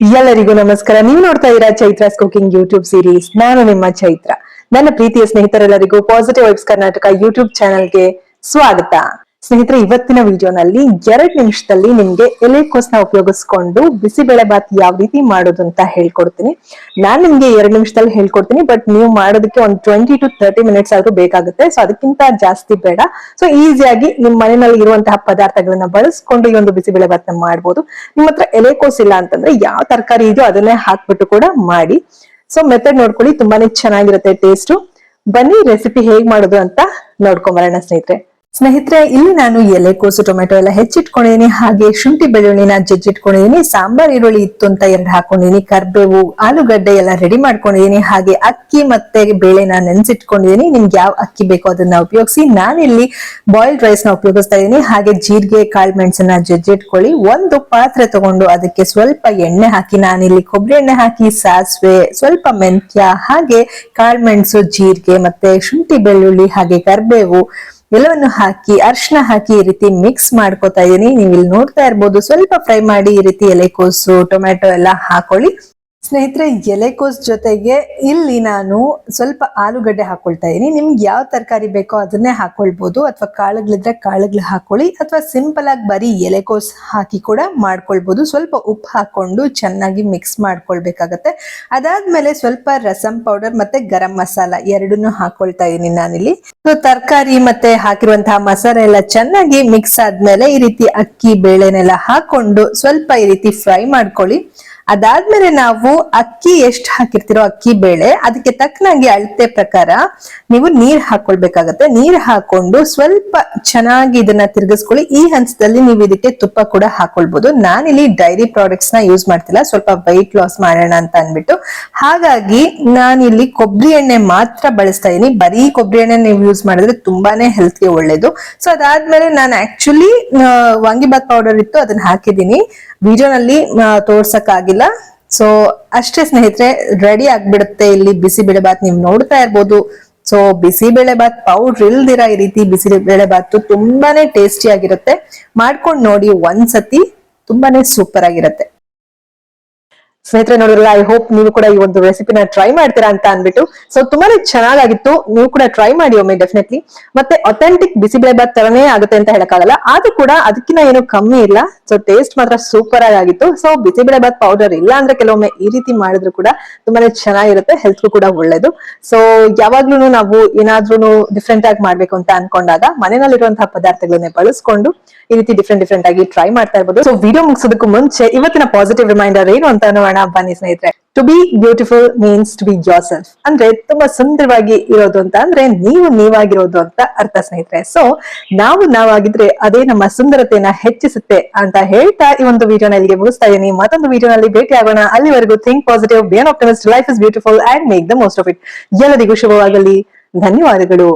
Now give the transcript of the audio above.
ಎಲ್ಲರಿಗೂ ನಮಸ್ಕಾರ. ನೀವು ನೋಡ್ತಾ ಇದ್ದೀರಾ ಚೈತ್ರಾಸ್ ಕುಕಿಂಗ್ ಯೂಟ್ಯೂಬ್ ಸೀರೀಸ್ ನಾನು ನಿಮ್ಮ ಚೈತ್ರ. ನನ್ನ ಪ್ರೀತಿಯ ಸ್ನೇಹಿತರೆಲ್ಲರಿಗೂ ಪಾಸಿಟಿವ್ ವೈಬ್ಸ್ ಕರ್ನಾಟಕ ಯೂಟ್ಯೂಬ್ ಚಾನೆಲ್ಗೆ ಸ್ವಾಗತ. ಸ್ನೇಹಿತರೆ, ಇವತ್ತಿನ ವಿಡಿಯೋನಲ್ಲಿ ಎರಡ್ ನಿಮಿಷದಲ್ಲಿ ನಿಮ್ಗೆ ಎಲೆಕೋಸ್ನ ಉಪಯೋಗಿಸ್ಕೊಂಡು ಬಿಸಿಬೇಳೆ ಬಾತ್ ಯಾವ ರೀತಿ ಮಾಡೋದು ಅಂತ ಹೇಳ್ಕೊಡ್ತೀನಿ. ನಾನ್ ನಿಮ್ಗೆ ಎರಡ್ ನಿಮಿಷದಲ್ಲಿ ಹೇಳ್ಕೊಡ್ತೀನಿ, ಬಟ್ ನೀವು ಮಾಡೋದಕ್ಕೆ ಒಂದು ಟ್ವೆಂಟಿ ಟು ತರ್ಟಿ ಮಿನಿಟ್ಸ್ ಆದ್ರೂ ಬೇಕಾಗುತ್ತೆ. ಸೊ, ಅದಕ್ಕಿಂತ ಜಾಸ್ತಿ ಬೇಡ. ಸೊ, ಈಸಿಯಾಗಿ ನಿಮ್ ಮನೆಯಲ್ಲಿ ಇರುವಂತಹ ಪದಾರ್ಥಗಳನ್ನ ಬಳಸ್ಕೊಂಡು ಈ ಒಂದು ಬಿಸಿಬೇಳೆ ನ ಮಾಡ್ಬೋದು. ನಿಮ್ಮ ಹತ್ರ ಎಲೆಕೋಸ್ ಇಲ್ಲ ಅಂತಂದ್ರೆ ಯಾವ ತರಕಾರಿ ಇದೆಯೋ ಅದನ್ನೇ ಹಾಕ್ಬಿಟ್ಟು ಕೂಡ ಮಾಡಿ. ಸೊ, ಮೆಥಡ್ ನೋಡ್ಕೊಳ್ಳಿ, ತುಂಬಾನೇ ಚೆನ್ನಾಗಿರುತ್ತೆ ಟೇಸ್ಟ್. ಬನ್ನಿ, ರೆಸಿಪಿ ಹೇಗ್ ಮಾಡೋದು ಅಂತ ನೋಡ್ಕೊಂಬರೋಣ ಸ್ನೇಹಿತರೆ. ಸ್ನೇಹಿತರೆ, ಇಲ್ಲಿ ನಾನು ಎಲೆಕೋಸು ಟೊಮೆಟೊ ಎಲ್ಲ ಹೆಚ್ಚಿಟ್ಕೊಂಡಿದ್ದೀನಿ. ಹಾಗೆ ಶುಂಠಿ ಬೆಳ್ಳುಳ್ಳಿನ ಜಜ್ಜಿಟ್ಕೊಂಡಿದ್ದೀನಿ. ಸಾಂಬಾರ್, ಈರುಳ್ಳಿ ಇತ್ತು ಅಂತ ಎರಡು ಹಾಕೊಂಡಿದ್ದೀನಿ. ಕರ್ಬೇವು, ಆಲೂಗಡ್ಡೆ ಎಲ್ಲ ರೆಡಿ ಮಾಡ್ಕೊಂಡಿದ್ದೀನಿ. ಹಾಗೆ ಅಕ್ಕಿ ಮತ್ತೆ ಬೇಳೆನ ನೆನೆಸಿಟ್ಕೊಂಡಿದ್ದೀನಿ. ನಿಮ್ಗೆ ಯಾವ ಅಕ್ಕಿ ಬೇಕೋ ಅದನ್ನ ಉಪಯೋಗಿಸಿ. ನಾನಿಲ್ಲಿ ಬಾಯ್ಲ್ಡ್ ರೈಸ್ನ ಉಪಯೋಗಿಸ್ತಾ ಇದ್ದೀನಿ. ಹಾಗೆ ಜೀರಿಗೆ, ಕಾಳು ಮೆಣಸನ್ನ ಜಜ್ಜಿಟ್ಕೊಳ್ಳಿ. ಒಂದು ಪಾತ್ರೆ ತಗೊಂಡು ಅದಕ್ಕೆ ಸ್ವಲ್ಪ ಎಣ್ಣೆ ಹಾಕಿ, ನಾನಿಲ್ಲಿ ಕೊಬ್ಬರಿ ಎಣ್ಣೆ ಹಾಕಿ, ಸಾಸಿವೆ, ಸ್ವಲ್ಪ ಮೆಂತ್ಯ, ಹಾಗೆ ಕಾಳು ಮೆಣಸು, ಜೀರಿಗೆ ಮತ್ತೆ ಶುಂಠಿ ಬೆಳ್ಳುಳ್ಳಿ, ಹಾಗೆ ಕರ್ಬೇವು ಎಲ್ಲವನ್ನು ಹಾಕಿ ಅರ್ಶನ ಹಾಕಿ ಈ ರೀತಿ ಮಿಕ್ಸ್ ಮಾಡ್ಕೊತಾ ಇದೀನಿ. ನೀವು ಇಲ್ಲಿ ನೋಡ್ತಾ ಇರ್ಬೋದು, ಸ್ವಲ್ಪ ಫ್ರೈ ಮಾಡಿ ಈ ರೀತಿ ಎಲೆಕೋಸು ಟೊಮೆಟೊ ಎಲ್ಲ ಹಾಕೊಳ್ಳಿ. ಸ್ನೇಹಿತರೆ, ಎಲೆಕೋಸ್ ಜೊತೆಗೆ ಇಲ್ಲಿ ನಾನು ಸ್ವಲ್ಪ ಆಲೂಗಡ್ಡೆ ಹಾಕೊಳ್ತಾ ಇದೀನಿ. ನಿಮ್ಗೆ ಯಾವ ತರಕಾರಿ ಬೇಕೋ ಅದನ್ನೇ ಹಾಕೊಳ್ಬೋದು. ಅಥವಾ ಕಾಳುಗಳಿದ್ರೆ ಕಾಳುಗಳು ಹಾಕೊಳ್ಳಿ. ಅಥವಾ ಸಿಂಪಲ್ ಆಗಿ ಬರೀ ಎಲೆಕೋಸ್ ಹಾಕಿ ಕೂಡ ಮಾಡ್ಕೊಳ್ಬೋದು. ಸ್ವಲ್ಪ ಉಪ್ಪು ಹಾಕೊಂಡು ಚೆನ್ನಾಗಿ ಮಿಕ್ಸ್ ಮಾಡ್ಕೊಳ್ಬೇಕಾಗತ್ತೆ. ಅದಾದ್ಮೇಲೆ ಸ್ವಲ್ಪ ರಸಂ ಪೌಡರ್ ಮತ್ತೆ ಗರಂ ಮಸಾಲ ಎರಡನ್ನೂ ಹಾಕೊಳ್ತಾ ಇದೀನಿ ನಾನಿಲ್ಲಿ. ಸೊ ತರಕಾರಿ ಮತ್ತೆ ಹಾಕಿರುವಂತಹ ಮಸಾಲೆ ಎಲ್ಲ ಚೆನ್ನಾಗಿ ಮಿಕ್ಸ್ ಆದ್ಮೇಲೆ ಈ ರೀತಿ ಅಕ್ಕಿ, ಬೇಳೆನೆಲ್ಲ ಹಾಕೊಂಡು ಸ್ವಲ್ಪ ಈ ರೀತಿ ಫ್ರೈ ಮಾಡ್ಕೊಳ್ಳಿ. ಅದಾದ್ಮೇಲೆ ನಾವು ಅಕ್ಕಿ ಎಷ್ಟು ಹಾಕಿರ್ತೀರೋ ಅಕ್ಕಿ ಬೇಳೆ, ಅದಕ್ಕೆ ತಕ್ಕನಾಗಿ ಅಳತೆ ಪ್ರಕಾರ ನೀವು ನೀರ್ ಹಾಕೊಳ್ಬೇಕಾಗತ್ತೆ. ನೀರ್ ಹಾಕೊಂಡು ಸ್ವಲ್ಪ ಚೆನ್ನಾಗಿ ಇದನ್ನ ತಿರ್ಗಿಸ್ಕೊಳ್ಳಿ. ಈ ಹಂತದಲ್ಲಿ ನೀವು ಇದಕ್ಕೆ ತುಪ್ಪ ಕೂಡ ಹಾಕೊಳ್ಬಹುದು ನಾನಿಲ್ಲಿ ಡೈರಿ ಪ್ರಾಡಕ್ಟ್ಸ್ನ ಯೂಸ್ ಮಾಡ್ತಿಲ್ಲ. ಸ್ವಲ್ಪ ವೈಟ್ ಲಾಸ್ ಮಾಡೋಣ ಅಂತ ಅನ್ಬಿಟ್ಟು ಹಾಗಾಗಿ ನಾನಿಲ್ಲಿ ಕೊಬ್ಬರಿ ಎಣ್ಣೆ ಮಾತ್ರ ಬಳಸ್ತಾ ಇದೀನಿ. ಬರೀ ಕೊಬ್ಬರಿ ಎಣ್ಣೆ ನೀವು ಯೂಸ್ ಮಾಡಿದ್ರೆ ತುಂಬಾನೇ ಹೆಲ್ತ್ಗೆ ಒಳ್ಳೇದು. ಸೊ ಅದಾದ್ಮೇಲೆ ನಾನು ಆಕ್ಚುಲಿ ವಾಂಗಿಬಾತ್ ಪೌಡರ್ ಇತ್ತು, ಅದನ್ನ ಹಾಕಿದೀನಿ. ವಿಡಿಯೋನಲ್ಲಿ ತೋರ್ಸಕ್ ಆಗಿಲ್ಲ ಸೊ ಅಷ್ಟೇ ಸ್ನೇಹಿತರೆ ರೆಡಿ ಆಗ್ಬಿಡುತ್ತೆ ಇಲ್ಲಿ ಬಿಸಿಬೇಳೆ ಬಾತ್ ನೀವು ನೋಡ್ತಾ ಇರ್ಬೋದು. ಸೊ ಬಿಸಿಬೇಳೆ ಬಾತ್ ಪೌಡ್ರ್ ಇಲ್ದಿರ ಈ ರೀತಿ ಬಿಸಿಬೇಳೆ ಬಾತ್ ತುಂಬಾನೇ ಟೇಸ್ಟಿ ಆಗಿರುತ್ತೆ. ಮಾಡ್ಕೊಂಡು ನೋಡಿ ಒಂದ್ಸತಿ, ತುಂಬಾನೇ ಸೂಪರ್ ಆಗಿರುತ್ತೆ. ಸ್ನೇಹಿತರೆ ನೋಡಿರಲ್ಲ ಐ ಹೋಪ್ ನೀವು ಕೂಡ ಈ ಒಂದು ರೆಸಿಪಿನ ಟ್ರೈ ಮಾಡ್ತೀರಾ ಅಂತ ಅನ್ಬಿಟ್ಟು ಸೊ ತುಂಬಾನೇ ಚೆನ್ನಾಗಿತ್ತು ನೀವು ಕೂಡ ಟ್ರೈ ಮಾಡಿ ಒಮ್ಮೆ ಡೆಫಿನೆಟ್ಲಿ ಮತ್ತೆ ಅಥೆಂಟಿಕ್ ಬಿಸಿಬೇಳೆ ಬಾತ್ ತರನೇ ಆಗುತ್ತೆ ಅಂತ ಹೇಳಕ್ಕಾಗಲ್ಲ. ಆದ್ರೂ ಕೂಡ ಅದಕ್ಕಿಂತ ಏನು ಕಮ್ಮಿ ಇಲ್ಲ. ಸೊ ಟೇಸ್ಟ್ ಮಾತ್ರ ಸೂಪರ್ ಆಗಿತ್ತು. ಸೊ ಬಿಸಿಬೇಳೆಬಾತ್ ಪೌಡರ್ ಇಲ್ಲ ಅಂದ್ರೆ ಕೆಲವೊಮ್ಮೆ ಈ ರೀತಿ ಮಾಡಿದ್ರು ಕೂಡ ತುಂಬಾನೇ ಚೆನ್ನಾಗಿರುತ್ತೆ ಹೆಲ್ತ್ ಕೂಡ ಒಳ್ಳೇದು. ಸೊ ಯಾವಾಗ್ಲೂ ನಾವು ಏನಾದ್ರೂ ಡಿಫ್ರೆಂಟ್ ಆಗಿ ಮಾಡ್ಬೇಕು ಅಂತ ಅನ್ಕೊಂಡಾಗ ಮನೆಯಲ್ಲಿರುವಂತಹ ಪದಾರ್ಥಗಳನ್ನೇ ಬಳಸ್ಕೊಂಡು ಈ ರೀತಿ ಡಿಫ್ರೆಂಟ್ ಡಿಫ್ರೆಂಟ್ ಆಗಿ ಟ್ರೈ ಮಾಡ್ತಾ ಇರ್ಬೋದು. ಸೊ ವಿಡಿಯೋ ಮುಗಿಸೋದಕ್ಕೂ ಮುಂಚೆ ಇವತ್ತಿನ ಪಾಸಿಟಿವ್ ರಿಮೈಂಡರ್ ಏನು ಅಂತ ನೋಡೋಣ. ಬನ್ನಿ ಸ್ನೇಹಿತರೆ. To be beautiful means to be yourself ಅಂದ್ರೆ ತುಂಬಾ ಸುಂದರವಾಗಿ ಇರೋದು ಅಂತ ಅಂದ್ರೆ ನೀವು ನೀವಾಗಿರೋದು ಅಂತ ಅರ್ಥ ಸ್ನೇಹಿತರೆ. ಸೊ ನಾವು ನಾವಾಗಿದ್ರೆ ಅದೇ ನಮ್ಮ ಸುಂದರತೆಯನ್ನ ಹೆಚ್ಚಿಸುತ್ತೆ ಅಂತ ಹೇಳ್ತಾ ಈ ಒಂದು ವಿಡಿಯೋನ ಇಲ್ಲಿಗೆ ಮುಗಿಸ್ತಾ ಇದ್ದೀನಿ ಮತ್ತೊಂದು ವಿಡಿಯೋನಲ್ಲಿ ಭೇಟಿ ಆಗೋಣ. ಅಲ್ಲಿವರೆಗೂ think positive be an optimist life is beautiful and make the most of it ಎಲ್ಲರಿಗೂ ಶುಭವಾಗಲಿ. ಧನ್ಯವಾದಗಳು.